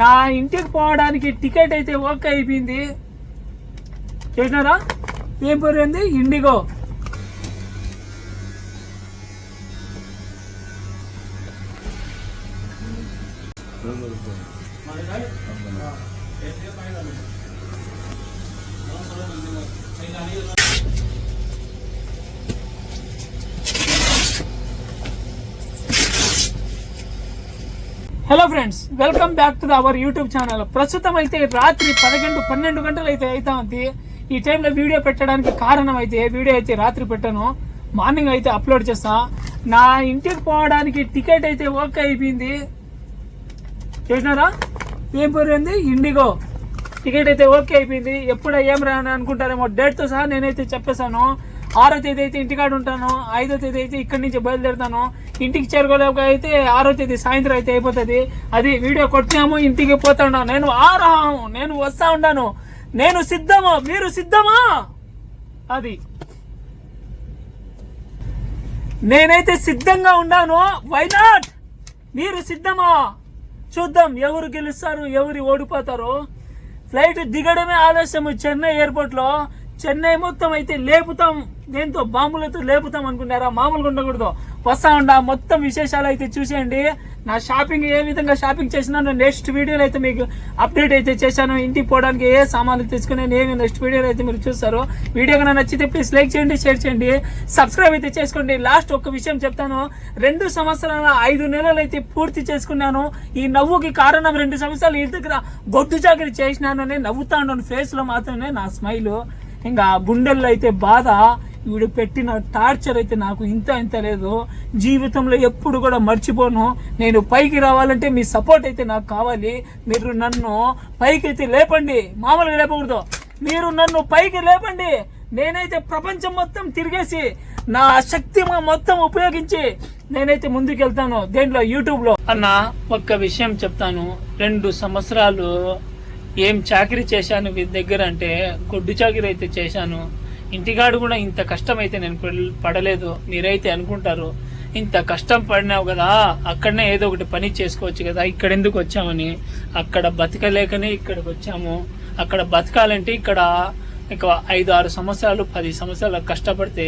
నా ఇంటికి పోవడానికి టికెట్ అయితే ఓకే అయిపోయింది. చేసినారా? ఏం పేరు ఉంది indigo. Hello friends welcome back to our YouTube channel ప్రస్తుతం అయితే రాత్రి పదకొండు పన్నెండు గంటలు అయితే అవుతా ఉంది. ఈ టైంలో వీడియో పెట్టడానికి కారణం అయితే వీడియో అయితే రాత్రి పెట్టాను. మార్నింగ్ అయితే అప్లోడ్ చేస్తా. నా ఇంటికి పోవడానికి టికెట్ అయితే ఓకే అయిపోయింది. చేసినారా? ఏం పేరు ఇండిగో టికెట్ అయితే ఓకే అయిపోయింది. ఎప్పుడు ఏం రాను అనుకుంటారేమో డేట్తో సహా నేనైతే చెప్పేశాను. ఆరో తేదీ అయితే ఇంటికాడ ఉంటాను ఐదో తేదీ అయితే ఇక్కడి నుంచి బయలుదేరుతాను. ఇంటికి చేరుకోలేక అయితే ఆరో తేదీ సాయంత్రం అయితే అయిపోతుంది. అది వీడియో కొట్టాము ఇంటికి పోతాను. నేను ఆరాము నేను వస్తా ఉన్నాను నేను సిద్ధమా? మీరు సిద్ధమా? అది. నేనైతే సిద్ధంగా ఉన్నాను. వై నాట్ మీరు సిద్ధమా? చూద్దాం ఎవరు గెలుస్తారు ఎవరు ఓడిపోతారు. ఫ్లైట్ దిగడమే ఆలస్యము చెన్నై ఎయిర్పోర్ట్లో. చెన్నై మొత్తం అయితే లేపుతాం. దేంతో? బాంబులతో లేపుతాం అనుకున్నారా? మామూలుగా ఉండకూడదు. వస్తా ఉండా మొత్తం విశేషాలు అయితే చూసేయండి. నా షాపింగ్ ఏ విధంగా షాపింగ్ చేసినాను నెక్స్ట్ వీడియోలో అయితే మీకు అప్డేట్ అయితే చేశాను. ఇంటికి పోవడానికి ఏ సామాన్లు తెచ్చుకునే ఏమి నెక్స్ట్ వీడియోలో అయితే మీరు చూస్తారు. వీడియో కన్నా నచ్చితే ప్లీజ్ లైక్ చేయండి షేర్ చేయండి. సబ్స్క్రైబ్ అయితే చేసుకోండి. లాస్ట్ ఒక విషయం చెప్తాను. రెండు సంవత్సరాల ఐదు నెలలు అయితే పూర్తి చేసుకున్నాను. ఈ నవ్వుకి కారణం రెండు సంవత్సరాలు ఈ దగ్గర గొడ్డు చాకరి చేసినాను నవ్వుతా ఉన్నాను. ఫేస్లో మాత్రమే నా స్మైలు ఇంకా గుండెల్లో అయితే బాధ వీడు పెట్టిన టార్చర్ అయితే నాకు ఇంత ఇంత లేదు. జీవితంలో ఎప్పుడు కూడా మర్చిపోను. నేను పైకి రావాలంటే మీ సపోర్ట్ అయితే నాకు కావాలి. మీరు నన్ను పైకి అయితే లేపండి. మామూలుగా లేపకూడదు. మీరు నన్ను పైకి లేపండి. నేనైతే ప్రపంచం మొత్తం తిరిగేసి నా శక్తి మొత్తం ఉపయోగించి నేనైతే ముందుకెళ్తాను. దేంట్లో? యూట్యూబ్లో. అన్న ఒక్క విషయం చెప్తాను. రెండు సంవత్సరాలు ఏం చాకరీ చేశాను వీరి దగ్గర అంటే గొడ్డు చాకరీ అయితే చేశాను. ఇంటికాడు కూడా ఇంత కష్టం అయితే నేను పడలేదు. మీరైతే అనుకుంటారు ఇంత కష్టం పడినావు కదా అక్కడనే ఏదో ఒకటి పని చేసుకోవచ్చు కదా ఇక్కడ ఎందుకు వచ్చామని. అక్కడ బతకలేకనే ఇక్కడికి వచ్చాము. అక్కడ బతకాలంటే ఇక్కడ ఇక ఐదు ఆరు సంవత్సరాలు పది సంవత్సరాలు కష్టపడితే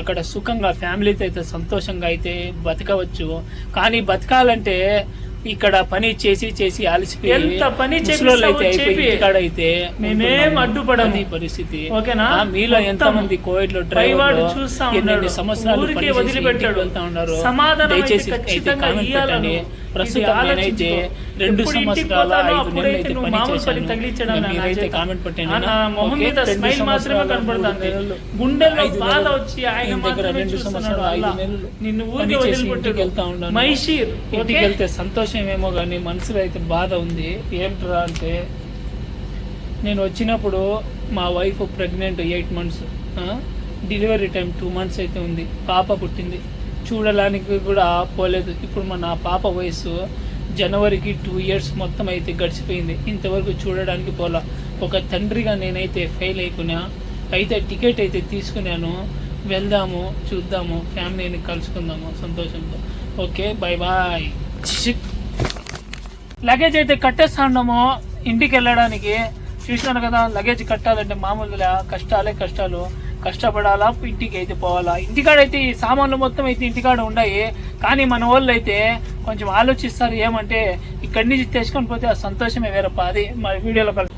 అక్కడ సుఖంగా ఫ్యామిలీతో అయితే సంతోషంగా అయితే బతకవచ్చు. కానీ బతకాలంటే ఇక్కడ పని చేసి చేసి అలసిపోయి ఎంత పని ముసలోళ్ళు అయితే మేమేం పరిస్థితి ఓకేనా? మీలో ఎంత మంది కోవిడ్లో పైవాడు చూస్తా ఉన్నాడు. సంవత్సరాలు వదిలిపెట్టాడు. వెళ్తా ఉన్నారు సమాధానం దయచేసి ఖచ్చితంగా. ప్రస్తుతం నేనైతే. రెండు సంవత్సరాల ఐదు నెలలు అయితే పని చేశాను. మీరైతే. కామెంట్ పెట్టండి. స్మైల్ మాత్రమే కనపడుతుంది. గుండెల్లో బాధ వచ్చి ఆయన దగ్గర రెండు సంవత్సరాలు ఐదు. నెలలు. నిన్ను ఊరికే చేసి ఇంటికి వదిలిపెట్టాడు వెళ్తా ఉన్నాను. మైషీర్ ఇంటికి? వెళ్తే సంతోషం ఏమో కానీ మనసులో అయితే బాధ ఉంది. ఏంట్రా అంటే నేను వచ్చినప్పుడు మా wife pregnant eight months delivery time two months అయితే ఉంది. పాప పుట్టింది. చూడడానికి కూడా పోలేదు. ఇప్పుడు మన పాప వయసు జనవరికి టూ ఇయర్స్ మొత్తం అయితే గడిచిపోయింది. ఇంతవరకు చూడడానికి పోలా. ఒక తండ్రిగా నేనైతే ఫెయిల్ అయిపోయినా అయితే టికెట్ అయితే తీసుకున్నాను. వెళ్దాము చూద్దాము ఫ్యామిలీని కలుసుకుందాము సంతోషంతో. Okay bye bye. లగేజ్ అయితే కట్టేస్తాండము ఇంటికి వెళ్ళడానికి చూసినాను కదా లగేజ్ కట్టాలంటే మామూలుగా కష్టాలే కష్టాలు. కష్టపడాలా? ఇంటికి అయితే పోవాలా? ఇంటికాడ అయితే ఈ సామాన్లు మొత్తం అయితే ఇంటికాడ ఉన్నాయి కానీ మన వాళ్ళు అయితే కొంచెం ఆలోచిస్తారు ఏమంటే ఇక్కడి నుంచి తెచ్చుకొని పోతే ఆ సంతోషమే వేరప్ప. అది మా వీడియోలో కలిపి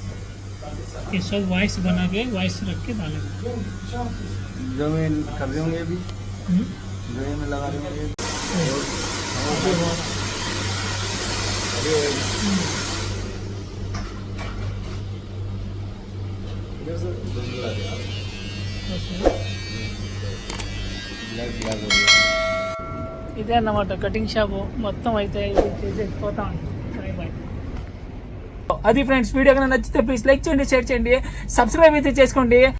ये सब वॉइस बना के वॉइस रख के डालेंगे जो मैं कर रहे होंगे अभी हम्म? जो ये मैं लगा रहे होंगे ब्लैक ब्लैक हो गया ఇదే అన్నమాట కటింగ్ షాపు మొత్తం అయితే ఇది చేసేసి పోతా బాయ్ బాయ్ అది ఫ్రెండ్స్ వీడియో కనుక నచ్చితే ప్లీజ్ లైక్ చేయండి షేర్ చేయండి సబ్స్క్రైబ్ అయితే చేసుకోండి.